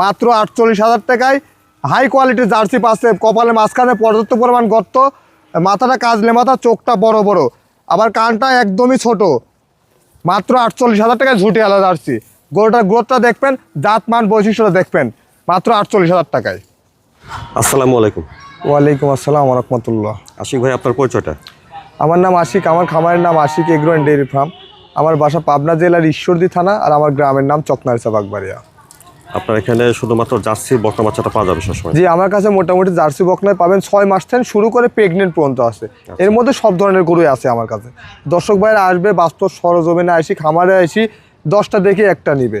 মাত্র আটচল্লিশ হাজার টাকায়। হাই কোয়ালিটির জার্সি পাচ্ছে কপালে মাঝখানে পর্যাপ্ত পরিমাণ গর্ত মাথাটা কাজলে মাথা চোখটা বড় বড়। আবার কানটা একদমই ছোট। মাত্র আটচল্লিশ হাজার টাকায় ঝুটি আলাদা জার্সি। গরুটার গ্রোথটা দেখবেন জাত মান বৈশিষ্ট্যটা দেখবেন মাত্র আটচল্লিশ হাজার টাকায়। আসসালামু আলাইকুম। ওয়ালাইকুম আসসালাম রহমতুল্লাহ। আশিক ভাই আপনার পরিচয়টা? আমার নাম আশিক আমার খামারের নাম Ashik agro and dairy farm. আমার বাসা পাবনা জেলার ঈশ্বরদী থানা আর আমার গ্রামের নাম চকনারিসা বাগবাড়িয়া। আপনার এখানে শুধুমাত্র জার্সি বকনা বাচ্চাটা পাওয়া যাবে সবসময়? জি আমার কাছে মোটামুটি জার্সি বকনায় পাবেন ছয় মাস থেকে শুরু করে প্রেগনেন্ট পর্যন্ত আছে। এর মধ্যে সব ধরনের গরুই আছে আমার কাছে। দর্শক ভাইরা আসবে বাস্তব সরজমিনে আসি খামারে আসি দশটা দেখে একটা নিবে।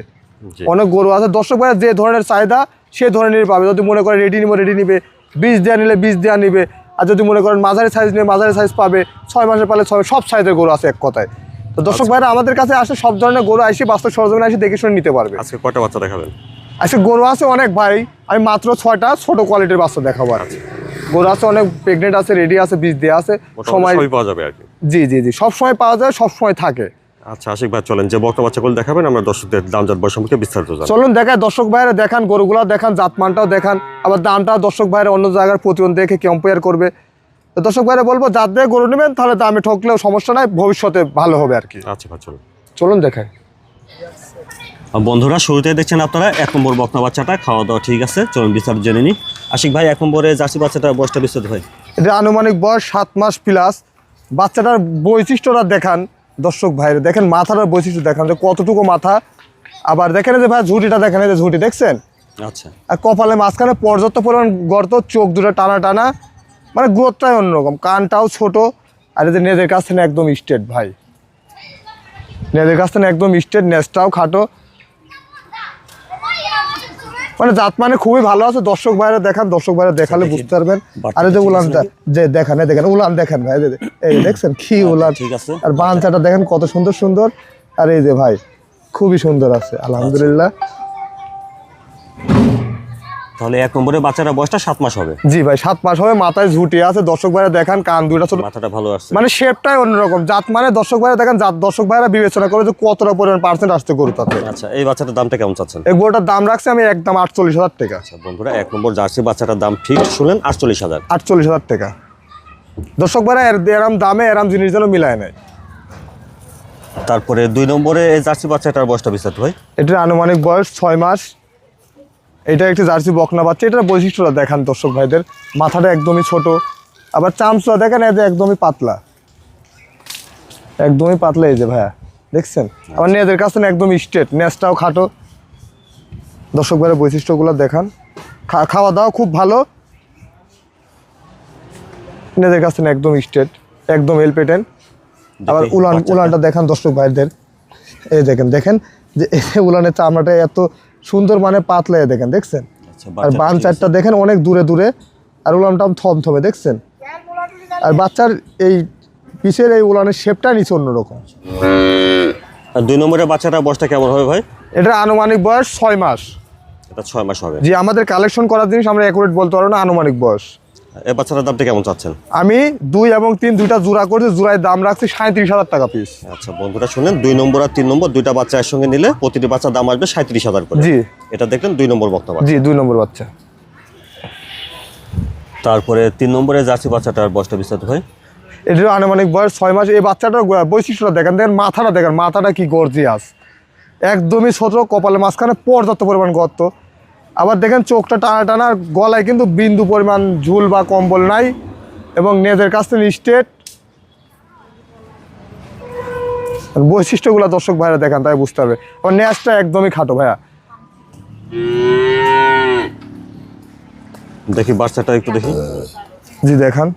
অনেক গরু আছে। দর্শক ভাইরা যে ধরনের চাহিদা সে ধরনের পাবে। যদি মনে করেন রেডি নিবে রেডি নিবে বীজ দেওয়া নিলে বীজ দেওয়া নিবে। আর যদি মনে করেন মাঝারি সাইজ নিয়ে মাঝারি সাইজ পাবে ছয় মাসের পালে ছয় সব সাইজের গরু আছে এক কথায়। তো দর্শক ভাইরা আমাদের কাছে আসে সব ধরনের গরু আসি বাস্তব সরজমিনে আসি দেখে শুনে নিতে পারবে। আজকে কয়টা বাচ্চা দেখাবেন? আচ্ছা গরু আছে অনেক ভাই। আমি মাত্র ছয়টা ছোট কোয়ালিটির বাচ্চা দেখাবো আর। গরু আছে অনেক প্রেগনেন্ট আছে রেডি আছে বীজ দেওয়া আছে। সময় পাওয়া যাবে আর কি। জি জি জি সব সময় পাওয়া যায় সব সময় থাকে। আচ্ছা আশিক ভাই চলেন যে বকনা বাচ্চাগুলো দেখাবেন আমরা দর্শকদের দাম জাত বয়স সম্পর্কে বিস্তারিত চলুন দেখায় দর্শক ভাইরা দেখান গরুগুলো দেখান জাতমানটাও দেখান। আবার দামটাও দর্শক ভাইরা অন্য জায়গার প্রতিবন্ধ দেখে কম্পেয়ার করবে। তো দর্শক ভাইরা বলব যার দিয়ে গরু নেবেন তাহলে দামে ঠকলেও সমস্যা নাই ভবিষ্যতে ভালো হবে আর কি। আচ্ছা ভাই চলুন। চলুন দেখায় বন্ধুরা শুরুতে দেখছেন আপনারা এক নম্বর বকনা বাচ্চাটা খাওয়া দাওয়া ঠিক আছে চলুন বিস্তারিত জেনে নিই। আশিক ভাই এক নম্বরে জার্সি বাচ্চাটা বয়সটা বিস্তারিত হয়। এটা আনুমানিক বয়স সাত মাস প্লাস। বাচ্চাটার বৈশিষ্ট্যটা দেখান দর্শক ভাইরা দেখেন মাথাটার বৈশিষ্ট্য দেখান যে কতটুকু মাথা। আবার দেখেন যে ভাই ঝুঁটিটা দেখেন এই যে ঝুঁটি দেখছেন? আচ্ছা। আর কপালে মাঝখানে পর্যাপ্ত পরিমাণ গর্ত চোখ দুটো টানা টানা মানে গ্রোথটাই অন্যরকম কানটাও ছোট। আর এই যে নেদের কাছ থেকে একদম স্ট্রেট ভাই। নেদের কাছ থেকে একদম স্ট্রেট নেসটাও খাটো। মানে জাত মানে খুবই ভালো আছে। দর্শক ভাইরা দেখান দর্শক ভাইরা দেখালে বুঝতে পারবেন। আরে যে উলানটা যে দেখেন দেখেন উলান দেখেন ভাই এই এই দেখছেন কি উলান। ঠিক আছে। আর বাঞ্চাটা দেখেন কত সুন্দর সুন্দর। আর এই যে ভাই খুবই সুন্দর আছে আলহামদুলিল্লাহ। তাহলে এক নম্বরে বাচ্চাটা বয়সটা সাত মাস হবে। জি ভাই সাত মাস হবে মাথায় ঝুটি আছে দর্শক ভাইরা দেখান কান দুইটা ছোট মাথাটা ভালো আছে মানে শেপটাই অন্যরকম। জাত মানে দর্শক ভাইরা দেখেন জাত দর্শক ভাইরা বিবেচনা করে যে কতটা পরিমাণ পার্সেন্ট আসতে গরু তাতে। আচ্ছা এই বাচ্চাটার দামটা কেমন চাচ্ছেন? এই গরুটার দাম রাখছি আমি একদম আটচল্লিশ হাজার টাকা। আচ্ছা বন্ধুরা এক নম্বর জার্সি বাচ্চাটার দাম ঠিক শুনলেন আটচল্লিশ হাজার। আটচল্লিশ হাজার টাকা। দর্শক ভাইরা এর এরম দামে এরম জিনিস যেন মিলায় নেয় তারপরে দুই নম্বরে এই জার্সি বাচ্চাটার বয়সটা বিস্তারিত ভাই? এটার আনুমানিক বয়স ছয় মাস। এটা একটি জার্সি বকনা বাচ্চা এটার বৈশিষ্ট্যটা দেখান দর্শক ভাইদের। মাথাটা একদমই ছোট আবার চামচটা দেখেন এই যে একদমই পাতলা। একদমই পাতলা এই যে ভাইয়া দেখছেন? আবার নেদের কাছে না একদম স্ট্রেট নেসটাও খাটো। দর্শক ভাইয়ের বৈশিষ্ট্যগুলো দেখান। খাওয়া দাওয়া খুব ভালো। নেদের কাছে না একদম স্ট্রেট একদম এলপেটেন আবার উলান উলানটা দেখান দর্শক ভাইদের। এই দেখেন দেখেন যে উলানের চামড়াটা এত সুন্দর মানে পাতলা দেখেন দেখছেন? আচ্ছা, আর বান চারটা দেখেন অনেক দূরে দূরে আর উলানটা থমথমে দেখছেন? আর বাচ্চার এই পিছের এই উলানের শেপটা নিচে অন্যরকম। আর দুই নম্বরে বাচ্চাটা বয়সটা কেমন হবে ভাই? এটা আনুমানিক বয়স ছয় মাস। এটা ছয় মাস হবে। যে আমাদের কালেকশন করার জিনিস আমরা অ্যাকুরেট বলতে পারব না আনুমানিক বয়স। এই বাচ্চাটার দামটা কেমন চাচ্ছেন? আমি দুই এবং তিন দুইটা জোড়া করছি জোড়ায় দাম রাখছি সাঁত্রিশ হাজার টাকা পিস আচ্ছা বন্ধুরা শুনলেন দুই নম্বর আর তিন নম্বর দুইটা বাচ্চা একসঙ্গে নিলে প্রতিটি বাচ্চার দাম আসবে সাঁত্রিশ হাজার করে। জি। এটা দেখলেন দুই নম্বর বক্তব্য জি দুই নম্বর বাচ্চা। তারপরে তিন নম্বরে জার্সি বাচ্চাটার বয়সটা বিস্তারিত হয়। এটার আনুমানিক বয়স ছয় মাস। এই বাচ্চাটার বৈশিষ্ট্যটা দেখেন দেখেন মাথাটা দেখেন মাথাটা কি গর্জিয়াস একদমই ছোট কপালে মাঝখানে পর্যাপ্ত পরিমাণ গর্ত। আবার দেখেন চোখটা টানা টানা গলায় কিন্তু বিন্দু পরিমাণ ঝুল বা কম্বল নাই এবং নেজের কাছ থেকে স্টেট বৈশিষ্ট্যগুলো দর্শক ভাইরা দেখান তাই বুঝতে পারবে। আবার ন্যাসটা একদমই খাটো ভাইয়া। দেখি বাচ্চাটা একটু দেখি। জি দেখান।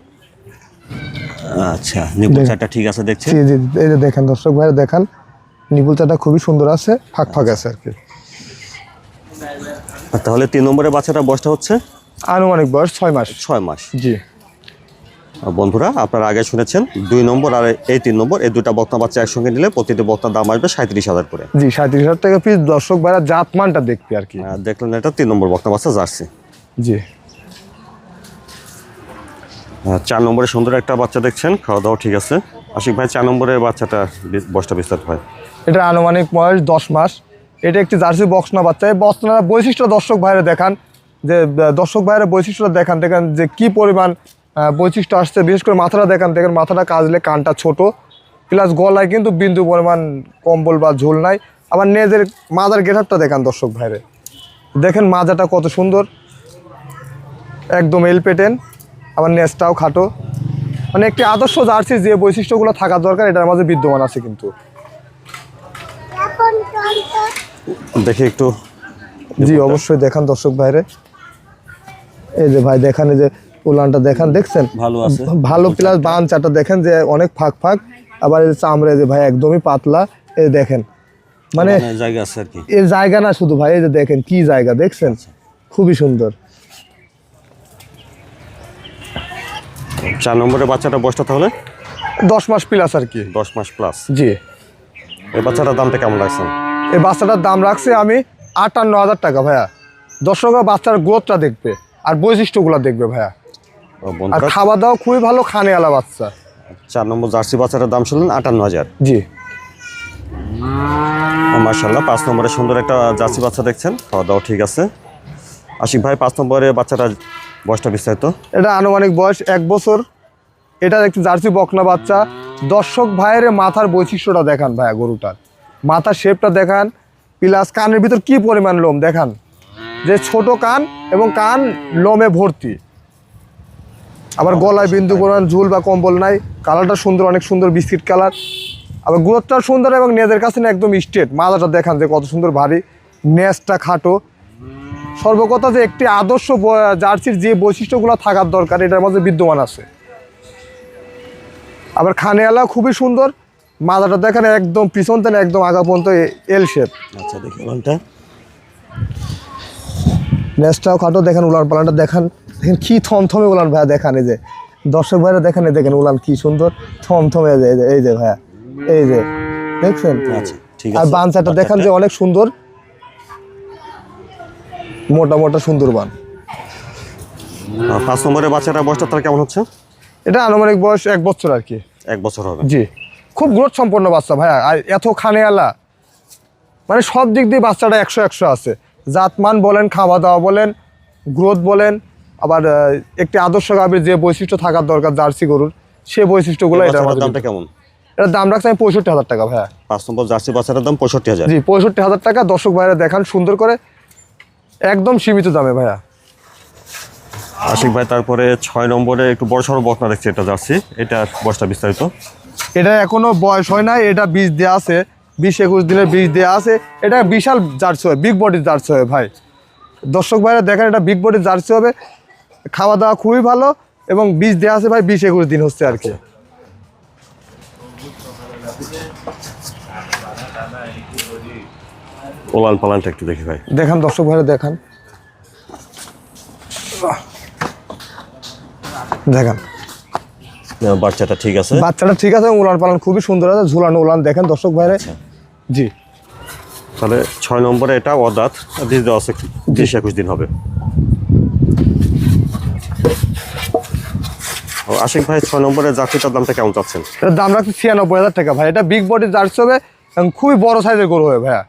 আচ্ছা নিপুল চারটা ঠিক আছে দেখছি জি জি এই যে দেখেন দর্শক ভাইরা দেখান। নিপুলচাটা খুবই সুন্দর আছে ফাঁক ফাঁক আছে আর কি। তাহলে তিন নম্বরের বাচ্চাটার বয়সটা হচ্ছে? আনুমানিক বয়স ছয় মাস। ছয় মাস। জি। বন্ধুরা আপনারা আগে শুনেছেন দুই নম্বর আর এই তিন নম্বর এই দুটা বক্তা বাচ্চা একসঙ্গে নিলে প্রতিটি বক্তার দাম আসবে সাঁত্রিশ হাজার করে। জি সাঁত্রিশ হাজার টাকা পিস দর্শক ভাইরা জাতমানটা দেখবি আর কি। আর দেখলেন এটা তিন নম্বর বক্তা বাচ্চা জার্সি। জি। আর চার নম্বরে সুন্দর একটা বাচ্চা দেখছেন খাওয়া দাওয়া ঠিক আছে। আশিক ভাই চার নম্বরে বাচ্চাটা বি- বয়সটা বিস্তারিত হয়। এটা আনুমানিক বয়স দশ মাস। এটা একটি জার্সি বক্স না বাচ্চা। এই বক্সনার বৈশিষ্ট্য দর্শক ভাইরে দেখান, যে দর্শক ভাইয়ের বৈশিষ্ট্যটা দেখান, দেখেন যে কি পরিমাণ বৈশিষ্ট্য আসছে। বিশেষ করে মাথাটা দেখান, দেখেন মাথাটা কাজলে কানটা ছোট প্লাস গলায় কিন্তু বিন্দু পরিমাণ কম্বল বা ঝোল নাই। আবার নেজের মাজার গেটআপটা দেখান দর্শক ভাইরে। দেখেন মাজাটা কত সুন্দর, একদম এল পেটেন আবার নেজটাও খাটো। মানে একটি আদর্শ জার্সি, যে বৈশিষ্ট্যগুলো থাকা দরকার, এটার মাঝে বিদ্যমান আছে কিন্তু। দেখি একটু। জি অবশ্যই দেখান দর্শক ভাইরে। এই যে ভাই দেখান এই যে উলানটা দেখান দেখছেন? ভালো আছে। ভালো প্লাস বাঞ্চাটা দেখেন যে অনেক ফাঁক ফাঁক। আবার এই যে চামড়া যে ভাই একদমই পাতলা এই দেখেন। মানে মানে জায়গা আছে আর কি। এর জায়গা না শুধু ভাই এই যে দেখেন কি জায়গা দেখছেন? খুবই সুন্দর। চার নম্বরের বাচ্চাটা বয়সটা তাহলে? দশ মাস প্লাস আর কি। দশ মাস প্লাস জি। এই বাচ্চাটার দামটা কেমন লাগছে এই বাচ্চাটার দাম রাখছি আমি আটান্ন হাজার টাকা ভাইয়া। দর্শকরা বাচ্চার গ্রোথটা দেখবে আর বৈশিষ্ট্যগুলো দেখবে ভাইয়া। আর খাওয়া দাওয়া খুবই ভালো খানেওয়ালা বাচ্চা। চার নম্বর জার্সি বাচ্চাটার দাম শুনলেন আটান্ন হাজার জি মার্শাল্লাহ পাঁচ নম্বরে সুন্দর একটা জার্সি বাচ্চা দেখছেন। খাওয়া দাওয়া ঠিক আছে। আশিক ভাই পাঁচ নম্বরে বাচ্চাটা বয়সটা বিস্তারিত? এটা আনুমানিক বয়স এক বছর। এটা একটি জার্সি বকনা বাচ্চা। দর্শক ভাইয়ের মাথার বৈশিষ্ট্যটা দেখান ভাইয়া গরুটার। মাথার শেপটা দেখান প্লাস কানের ভিতর কি পরিমাণ লোম দেখান। যে ছোট কান এবং কান লোমে ভর্তি। আবার গলায় বিন্দু পরিমাণ ঝুল বা কম্বল নাই কালারটা সুন্দর, অনেক সুন্দর বিস্কিট কালার আবার গ্রোথটা সুন্দর এবং নেদের কাছে একদম স্ট্রেট মাথাটা দেখান যে কত সুন্দর ভারী নেজটা খাটো। সর্বকথা যে একটি আদর্শ জার্সির যে বৈশিষ্ট্যগুলো থাকার দরকার, এটার মধ্যে বিদ্যমান আছে। আবার খানেওয়ালা খুবই সুন্দর মাথাটা দেখেন একদম পিছন থেকে একদম আগা পর্যন্ত এল শেপ আচ্ছা দেখি ওলানটা নেসটাও খাটো দেখেন উলান পালানটা দেখান দেখেন কি থমথমে উলান ভাইয়া দেখান এই যে। দর্শক ভাইরা দেখেন এই দেখেন উলান কি সুন্দর থমথমে এই যে- এই যে ভাইয়া এই যে দেখছেন? আচ্ছা ঠিক আর বাঞ্চাটা দেখান যে অনেক সুন্দর। মোটা মোটা সুন্দর বান। আর পাঁচ নম্বরের বাচ্চাটা বয়সটা তার কেমন হচ্ছে? এটা আনুমানিক বয়স এক বছর আর কি। এক বছর হবে। জি। খুব গ্রোথ সম্পন্ন বাচ্চা ভাইয়া। আর এত খানেওয়ালা মানে সব দিক দিয়ে বাচ্চাটা একশো একশো আছে। জাতমান বলেন খাওয়া দাওয়া বলেন গ্রোথ বলেন আবার একটি আদর্শ গাভীর যে বৈশিষ্ট্য থাকার দরকার জার্সি গরুর সে বৈশিষ্ট্যগুলো দামটা কেমন? এটার দাম রাখছে আমি পঁয়ষট্টি হাজার টাকা ভাইয়া। পাঁচ নম্বর জার্সি বাচ্চাটার দাম পঁয়ষট্টি হাজার। জি পঁয়ষট্টি হাজার টাকা। দর্শক ভাইরা দেখান সুন্দর করে। একদম সীমিত দামে ভাইয়া। আশিক ভাই তারপরে ছয় নম্বরে একটু বড় সড়ো বকনা দেখছি এটা জার্সি। এটা বয়সটা বিস্তারিত। এটা এখনও বয়স হয় নাই এটা বীজ দেওয়া আছে বিশ একুশ দিনের বীজ দেওয়া আছে। এটা বিশাল জার্সি হয় বিগ বডির জার্সি হবে ভাই। দর্শক ভাইরা দেখেন এটা বিগ বডির জার্সি হবে। খাওয়া দাওয়া খুবই ভালো এবং বীজ দেওয়া আছে ভাই বিশ একুশ দিন হচ্ছে আর কি। ওলান পালানটা একটু দেখি ভাই। দেখান দর্শক ভাইরা দেখান। দেখান। বাচ্চাটা ঠিক আছে? বাচ্চাটা ঠিক আছে উলান পালান খুবই সুন্দর আছে ঝুলানো উলান দেখেন দর্শক ভাইরা। জি। তাহলে ছয় নম্বরে এটা অদাত বীজ দেওয়া আছে বিশ একুশ দিন হবে। ও, আশিক ভাই ছয় নম্বরে জার্সিটার দামটা কেমন চাচ্ছেন? এটার দাম রাখছি ছিয়ানব্বই হাজার টাকা ভাই। এটা বিগ বডির জার্সি হবে এবং খুবই বড় সাইজের গরু হবে ভাইয়া।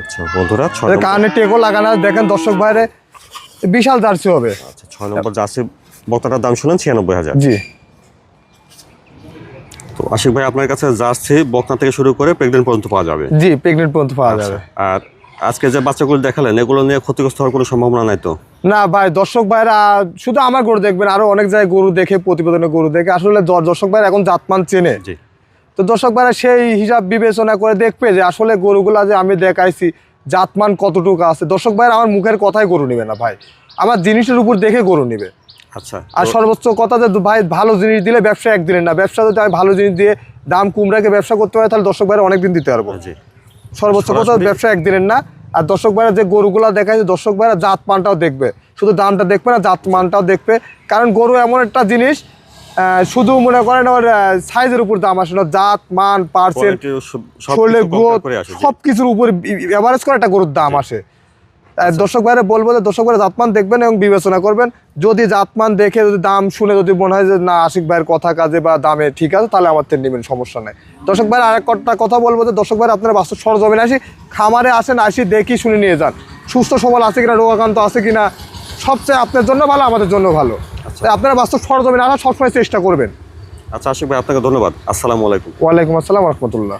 আচ্ছা বন্ধুরা কানে টেকো লাগানো দেখেন দর্শক বাইরে বিশাল জার্সি হবে। আচ্ছা ছয় নম্বর জার্সি বক্তাটার দাম শুনেন ছিয়ানব্বই হাজার। জি। তো আশিক ভাই আপনার কাছে জার্সি বকনা থেকে শুরু করে প্রেগনেন্ট পর্যন্ত পাওয়া যাবে? জি প্রেগনেন্ট পর্যন্ত পাওয়া যাবে। আর আজকে যে বাচ্চাগুলো দেখালেন এগুলো নিয়ে ক্ষতিগ্রস্ত হওয়ার কোনো সম্ভাবনা নাই তো? না ভাই দর্শক ভাইরা শুধু আমার গরু দেখবেন আরও অনেক জায়গায় গরু দেখে প্রতিবেদনে গরু দেখে আসলে দর্শক ভাইরা এখন জাতমান চেনে। জি। তো দর্শক ভাইরা সেই হিসাব বিবেচনা করে দেখবে যে আসলে গরুগুলা যে আমি দেখাইছি জাতমান কতটুকু আছে। দর্শক ভাইরা আমার মুখের কথাই গরু নেবে না ভাই। আমার জিনিসের উপর দেখে গরু নিবে। আচ্ছা। আর সর্বোচ্চ কথা যে ভাই ভালো জিনিস দিলে ব্যবসা একদিনের না। ব্যবসা যদি আমি ভালো জিনিস দিয়ে দাম কম রেখে ব্যবসা করতে পারি তাহলে দর্শক ভাইরা অনেকদিন দিতে পারব। সর্বোচ্চ কথা ব্যবসা একদিনের না। আর দর্শক ভাইরা যে গরুগুলা দেখায় যে দর্শক ভাইরা জাত মানটাও দেখবে। শুধু দামটা দেখবে না জাত মানটাও দেখবে। কারণ গরু এমন একটা জিনিস আহ, শুধু মনে করেন ওর সাইজের উপর দাম আসে না। জাত মান পার্সেন্ট শরীরের গ্রোথ। সব কিছুর উপর এভারেজ করে একটা গরুর দাম আসে। দর্শক ভাইরা বলব যে দর্শক ভাইরা জাতমান দেখবেন এবং বিবেচনা করবেন। যদি জাতমান দেখে যদি দাম শুনে যদি মনে হয় যে না আশিক ভাইয়ের কথা কাজে বা দামে ঠিক আছে তাহলে আমার থেকে নেবেন সমস্যা নাই। দর্শক ভাইরা আরেক কটা কথা বলব যে দর্শক ভাইরা আপনারা বাস্তব সরজমিনে আসি খামারে আসেন আসি দেখি শুনে নিয়ে যান। সুস্থ সবল আছে কিনা রোগাক্রান্ত আছে কিনা সবচেয়ে আপনার জন্য ভালো আমাদের জন্য ভালো। তাই আপনারা বাস্তব সরজমিনে আসা সবসময় চেষ্টা করবেন। আচ্ছা আশিক ভাই আপনাকে ধন্যবাদ। আসসালামু আলাইকুম। ওয়ালাইকুম আসসালাম রহমতুল্লাহ।